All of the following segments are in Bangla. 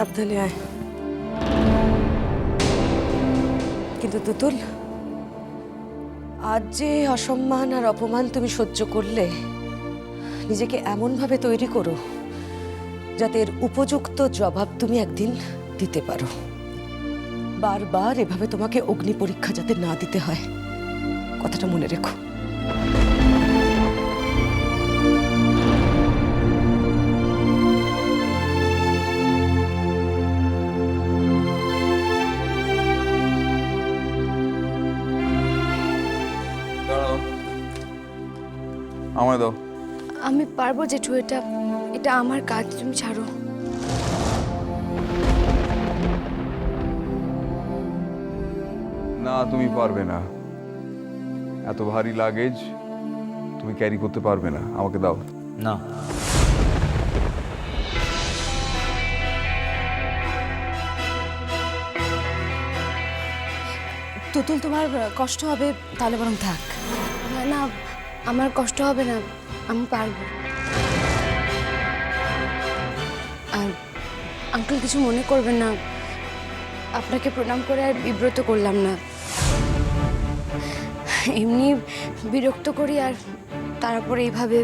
সাবধানে আয়। কিন্তু তুতুল, আজ যে অসম্মান আর অপমান তুমি সহ্য করলে, নিজেকে এমনভাবে তৈরি করো যাতে এর উপযুক্ত জবাব তুমি একদিন দিতে পারো। বারবার এভাবে তোমাকে অগ্নি পরীক্ষা যাতে না দিতে হয়, কথাটা মনে রেখো। আমায় দাও। আমি পারব জেঠু এটা এটা আমার কাজ তুমি ছাড়ো। না তুমি পারবে না। এত ভারী লাগেজ তুমি ক্যারি করতে পারবে না। আমাকে দাও। না। তুতুল তোমার কষ্ট হবে তাহলে বরং থাক। না না আমার কষ্ট হবে না, আমি পারব। আর আঙ্কেল কিছু মনে করবেন না, আপনাকে প্রণাম করে আর বিব্রত করলাম না। এমনি বিরক্ত করি আর তারপর এইভাবে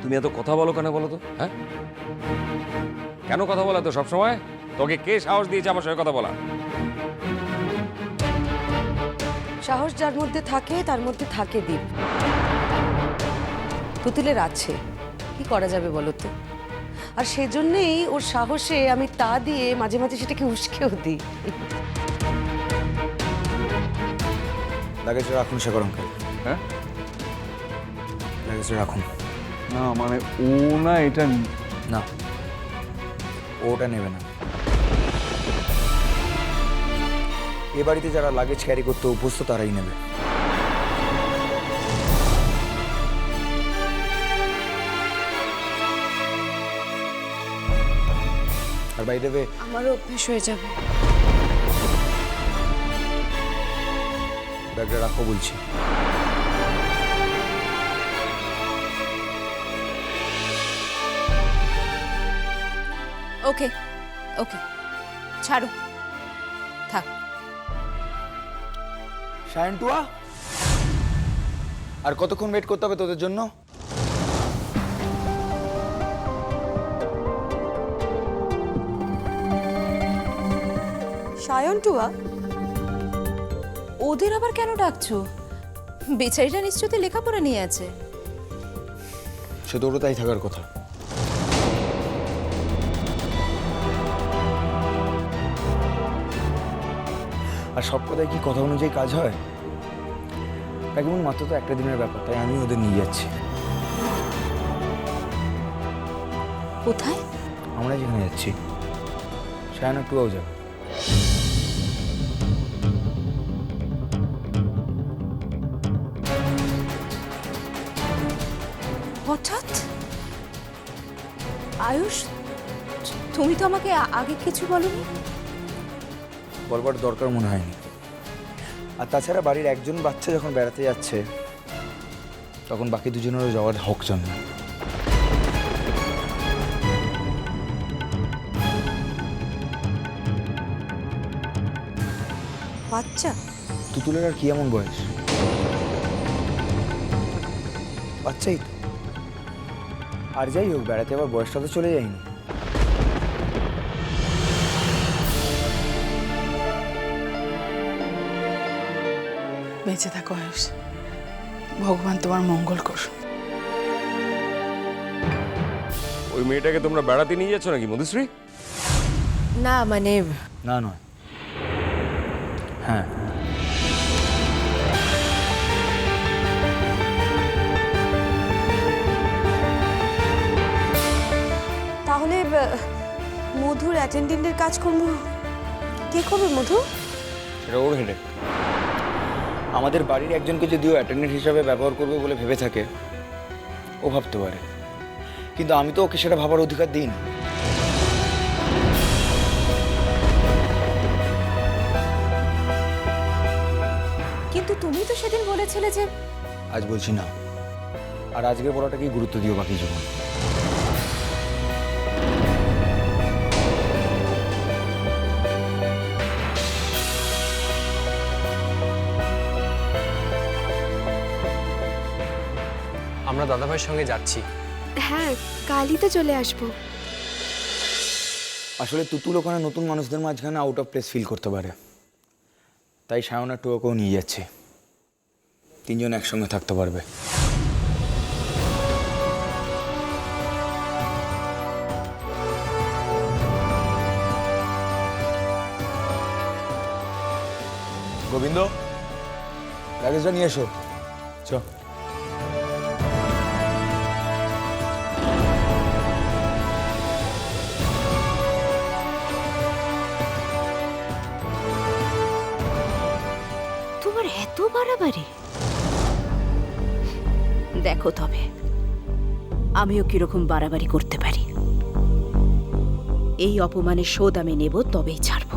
তুমি এত কথা বলো কেন বলো তো হ্যাঁ? কেন কথা বলা তো সবসময়? তোকে কে সাহস দিয়েছে আমার সঙ্গে কথা বলা? সাহস যার মধ্যে থাকে তার মধ্যে থাকে দীপ। পুতুলের আছে। কি করা যাবে বলো তো? আর সেজন্যেই ওর সাহসে আমি তা দিয়ে মাঝে মাঝে সেটাকে উস্কেও দিই। লাগেজ রাখুন শেখর অঙ্কেল হ্যাঁ? লাগেজ রাখুন। না মানে ও না এটা না। ওটা নেবে না। এ বাড়িতে যারা লাগেজ ক্যারি করতে অভ্যস্ত তারাই নেবে। আর বাই দেবে আমারও অভ্যেস হয়ে যাবে। ব্যাগটা রাখো বলছি। ওকে ওকে ছাড়ো। সায়ন্টুয়া আর কতক্ষণ ওয়েট করতে হবে তোদের জন্য? সায়ন্টুয়া ওদের আবার কেন ডাকছো? বেচারিটা নিশ্চয়ই লেখাপড়া নিয়ে আছে। সে তাই থাকার কথা। আর সব কথায় কি কথা অনুযায়ী কাজ হয়? তা কেমন মাত্র তো একটা দিনের ব্যাপার তাই আমি ওদের নিয়ে যাচ্ছি। কোথায়? আমরা যেখানে যাচ্ছি। সায়ন একটুও যাবে হঠাৎ? আয়ুষ তুমি তো আমাকে আগে কিছু বলনি? বলবার দরকার মনে হয়নি। আর তাছাড়া বাড়ির একজন বাচ্চা যখন বেড়াতে যাচ্ছে তখন বাকি দুজনেরও যাওয়ার হক জন্ম। বাচ্চা? তুতুলের আর কি এমন বয়স? বাচ্চাই তো। আর যাই হোক বেড়াতে আবার বয়সটা তো চলে যায়নি। বেঁচে থাকো আয়ুষ ভগবান তোমার মঙ্গল করুন ওই মেয়েটাকে তোমরা বেড়াতে নিয়ে যাচ্ছ নাকি মধুশ্রী? না মানে না নয়। হ্যাঁ। তাহলে মধুর অ্যাটেন্ডেন্টের কাজ করব কে করবে মধু? সেটা ওর হেডে আমাদের বাড়ির একজনকে যদিও অ্যাটেন্ডেন্ট হিসাবে ব্যবহার করবে বলে ভেবে থাকে ও ভাবতে পারে। কিন্তু আমি তো ওকে সেটা ভাবার অধিকার দিই না কিন্তু তুমি তো সেদিন বলেছিলে যে আজ বলছি না। আর আজকের বলাটাকেই গুরুত্ব দিও বাকি জীবন। আমরা দাদাভাইয়ের সঙ্গে যাচ্ছি। হ্যাঁ কালই তো চলে আসব। আসলে তুতুল ওখানে নতুন মানুষদের মাঝখানে আউট অফ প্লেস ফিল করতে পারে। তাই সায়না টুয়াকেও নিয়ে যাচ্ছে। তিনজন একসঙ্গে থাকতে পারবে। গোবিন্দ লাগেজটা নিয়ে এসো। চ। তোমার এত বাড়াবাড়ি? দেখো তবে, আমিও কীরকম বাড়াবাড়ি করতে পারি। এই অপমানের শোধ আমি নেব, তবেই ছাড়ব।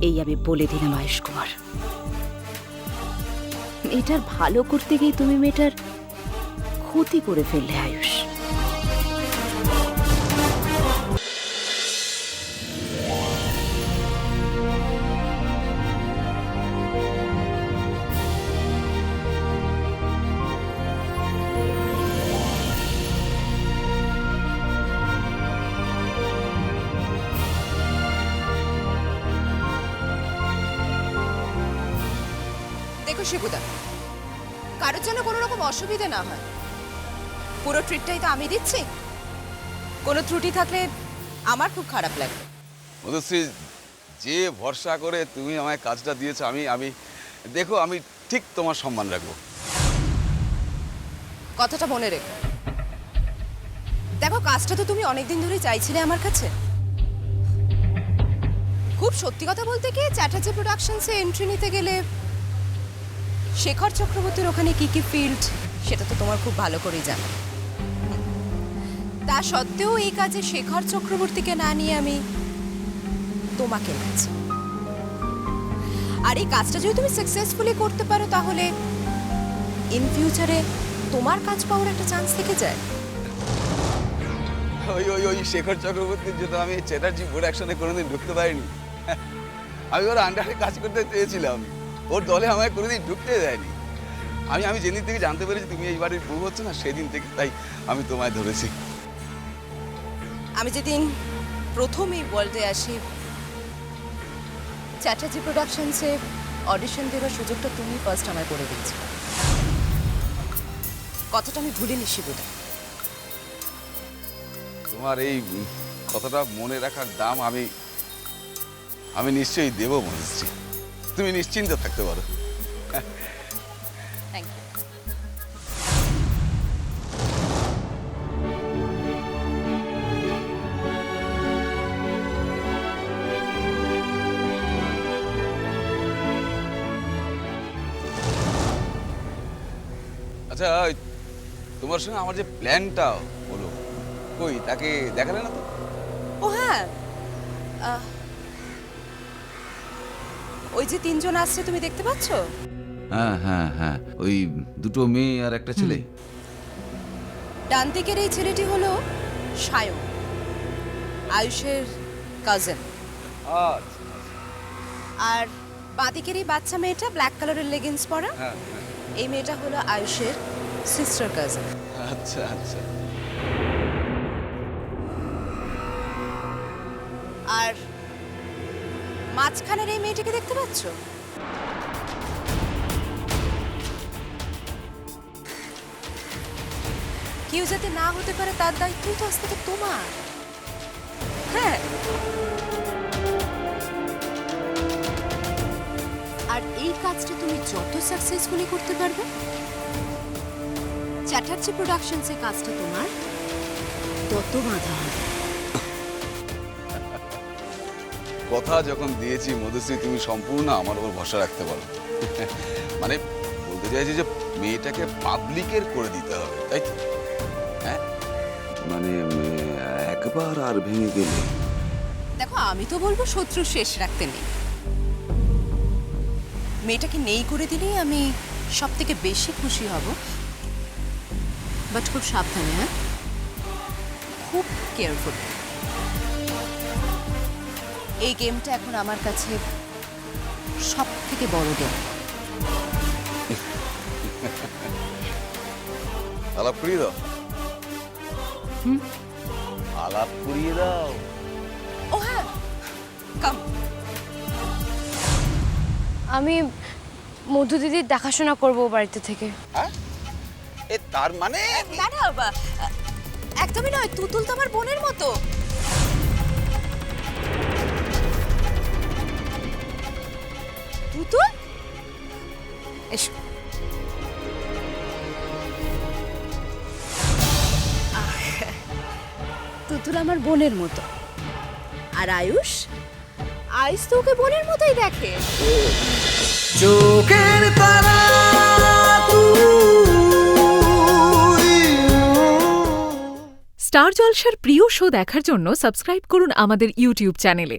এই আমি বলে দিলাম, আয়ুষ কুমার। মেয়েটার ভালো করতে গিয়ে তুমি মেয়েটার ক্ষতি করে ফেললে, আয়ুষ। দেখো শিবুদা কারোর জন্য কোনো রকম অসুবিধা না হয়। পুরো ট্রিটটাই তো আমি দিচ্ছি। কোনো ত্রুটি থাকলে আমার খুব খারাপ লাগবে। মধুশ্রী যে ভরসা করে তুমি আমায় কাজটা দিয়েছ আমি আমি দেখো আমি ঠিক তোমার সম্মান রাখব। কথাটা মনে রেখো। দেখো কাজটা তো তুমি অনেকদিন ধরেই চাইছিলে আমার কাছে। খুব সত্যি কথা বলতে কি চ্যাটার্জি প্রোডাকশনসে এন্ট্রি নিতে গেলে শেখর চক্রবর্তীর ওখানে কি কি ফিল্ড সেটা তো তোমার খুব ভালো করেই জানো। তা সত্ত্বেও এই কাজে শেখর চক্রবর্তীকে না নিয়ে আমি তোমাকে নিয়েছি আর এই কাজটা যদি তুমি সাকসেসফুলি করতে পারো, তাহলে ইন ফিউচারে তোমার কাজ পাওয়ার একটা চান্স থেকে যায়। ওই ওই ওই শেখর চক্রবর্তীর জন্য আমি চ্যাটার্জি প্রোডাকশনে কোনোদিন ঢুকতে পারিনি। আমি ওর আন্ডারে কাজ করতে চেয়েছিলাম। ওর দলে আমায় কোনোদিন ঢুকতে দেয়নি। আমি আমি যেদিন থেকে জানতে পেরেছি তুমি এই বাড়ির বউ হচ্ছে না সেদিন থেকে তাই আমি তোমায় ধরেছি। আমি যেদিন প্রথম এই ওয়ার্ল্ডে আসি চ্যাটার্জি প্রোডাকশনসে অডিশন দেওয়ার সুযোগটা তুমি ফার্স্ট আমায় করে দিচ্ছি কথাটা আমি ভুলিনি শিবুদা। তোমার এই কথাটা মনে রাখার দাম আমি আমি নিশ্চয়ই দেবো মধুশ্রী তুমি নিশ্চিন্ত থাকতে পারো। আচ্ছা তোমার সঙ্গে আমার যে প্ল্যানটা হলো কই তাকে দেখালে না তো? ও হ্যাঁ। ওই যে তিনজন আসছে তুমি দেখতে পাচ্ছ? হ্যাঁ হ্যাঁ হ্যাঁ। ওই দুটো মেয়ে আর একটা ছেলে। ডান দিকের এই ছেলেটি হলো সায়ন আয়ুষের কাজিন আর বাঁদিকের এই বাচ্চা মেয়েটা ব্ল্যাক কালারের লেগিংস পরা। হ্যাঁ এই মেয়েটা হলো আয়ুষের সিস্টার কাজিন আচ্ছা আচ্ছা। আর মাঝখানের এই মেয়েটিকে দেখতে পাচ্ছ? কেউ যাতে না হতে পারে তার দায়িত্বই তো আজ থেকে তোমার। হ্যাঁ। আর এই কাজটা তুমি যত সাকসেসফুলি করতে পারবে, চ্যাটার্জি প্রোডাকশনসের কাজটা তোমার তত বাধা হবে। কথা যখন দিয়েছি, মধুশ্রী, তুমি সম্পূর্ণ আমার উপর ভরসা রাখতে পারো। মানে বলতে চাইছি যে মেয়েটাকে পাবলিকের করে দিতে হবে, তাই তো? হ্যাঁ? মানে একবার আর ভেঙে গেলে। দেখো, আমি তো বলব শত্রু শেষ রাখতে নেই। মেয়েটাকে নেই করে দিলেই আমি সব থেকে বেশি খুশি হব। বাট খুব সাবধানে হ্যাঁ? খুব কেয়ারফুল এই গেমটা এখন আমার কাছে সব থেকে বড় গেম আলাপ করিয়ে দাও। আলাপ করিয়ে দাও। ও হ্যাঁ কাম আমি মধু দিদির দেখাশোনা করব বাড়িতে থেকে। হ্যাঁ? এ তার মানে না না একদমই নয় তুতুল তো আমার বোনের মতো। তুতুল এসো। তুতুল আমার বোনের মতো। আর আয়ুষ? আয়ুষ তো ওকে বোনের মতোই দেখে। স্টার জলসার প্রিয় শো দেখার জন্য সাবস্ক্রাইব করুন আমাদের ইউটিউব চ্যানেলে।